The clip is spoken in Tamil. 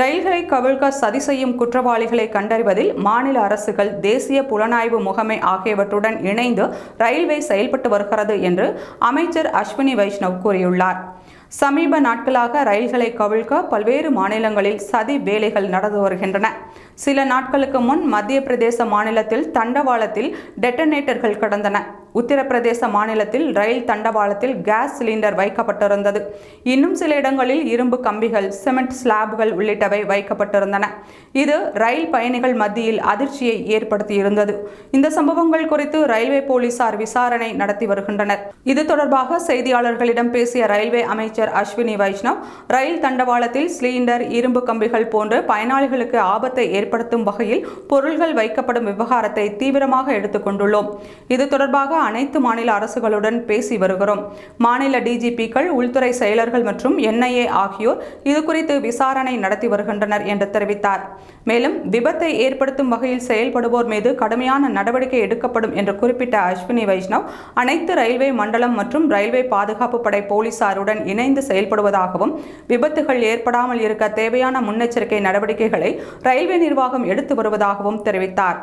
ரயில்களை கவிழ்க்க சதி செய்யும் குற்றவாளிகளை கண்டறிவதில் மாநில அரசுகள் தேசிய புலனாய்வு முகமை ஆகியவற்றுடன் இணைந்து ரயில்வே செயல்பட்டு வருகிறது என்று அமைச்சர் அஸ்வினி வைஷ்ணவ் கூறியுள்ளார். சமீப நாட்களாக ரயில்களை கவிழ்க்க பல்வேறு மாநிலங்களில் சதி வேலைகள் நடந்து வருகின்றன. சில நாட்களுக்கு முன் மத்திய பிரதேச மாநிலத்தில் தண்டவாளத்தில் டெட்டனேட்டர்கள் கடந்தன. உத்தரப்பிரதேச மாநிலத்தில் ரயில் தண்டவாளத்தில் கேஸ் சிலிண்டர் வைக்கப்பட்டிருந்தது. இன்னும் சில இடங்களில் இரும்பு கம்பிகள் சிமெண்ட் ஸ்லாப்கள் உள்ளிட்டவை வைக்கப்பட்டிருந்தன. இது ரயில் பயணிகள் மத்தியில் அதிர்ச்சியை ஏற்படுத்தியிருந்தது. இந்த சம்பவங்கள் குறித்து ரயில்வே போலீசார் விசாரணை நடத்தி வருகின்றனர். இது தொடர்பாக செய்தியாளர்களிடம் பேசிய ரயில்வே அமைச்சர் அஸ்வினி வைஷ்ணவ் ரயில் தண்டவாளத்தில் சிலிண்டர் இரும்பு கம்பிகள் போன்று பயனாளிகளுக்கு ஆபத்தை ஏற்படுத்தும் வகையில் பொருள்கள் வைக்கப்படும் விவகாரத்தை தீவிரமாக எடுத்துக்கொண்டுள்ளோம் இது தொடர்பாக அனைத்து மாநில அரசுகளுடன் பேசி வருகிறோம். மாநில டிஜிபிக்கள் உள்துறை செயலர்கள் மற்றும் என்ஐஏ ஆகியோர் இது குறித்து விசாரணை நடத்தி வருகின்றனர் என்று தெரிவித்தார். மேலும் விபத்தை ஏற்படுத்தும் வகையில் செயல்படுவோர் மீது கடுமையான நடவடிக்கை எடுக்கப்படும் என்று குறிப்பிட்ட அஸ்வினி வைஷ்ணவ் அனைத்து ரயில்வே மண்டலம் மற்றும் ரயில்வே பாதுகாப்பு படை போலீசாருடன் இணைந்து செயல்படுவதாகவும் விபத்துகள் ஏற்படாமல் இருக்க தேவையான முன்னெச்சரிக்கை நடவடிக்கைகளை ரயில்வே நிர்வாகம் எடுத்து வருவதாகவும் தெரிவித்தார்.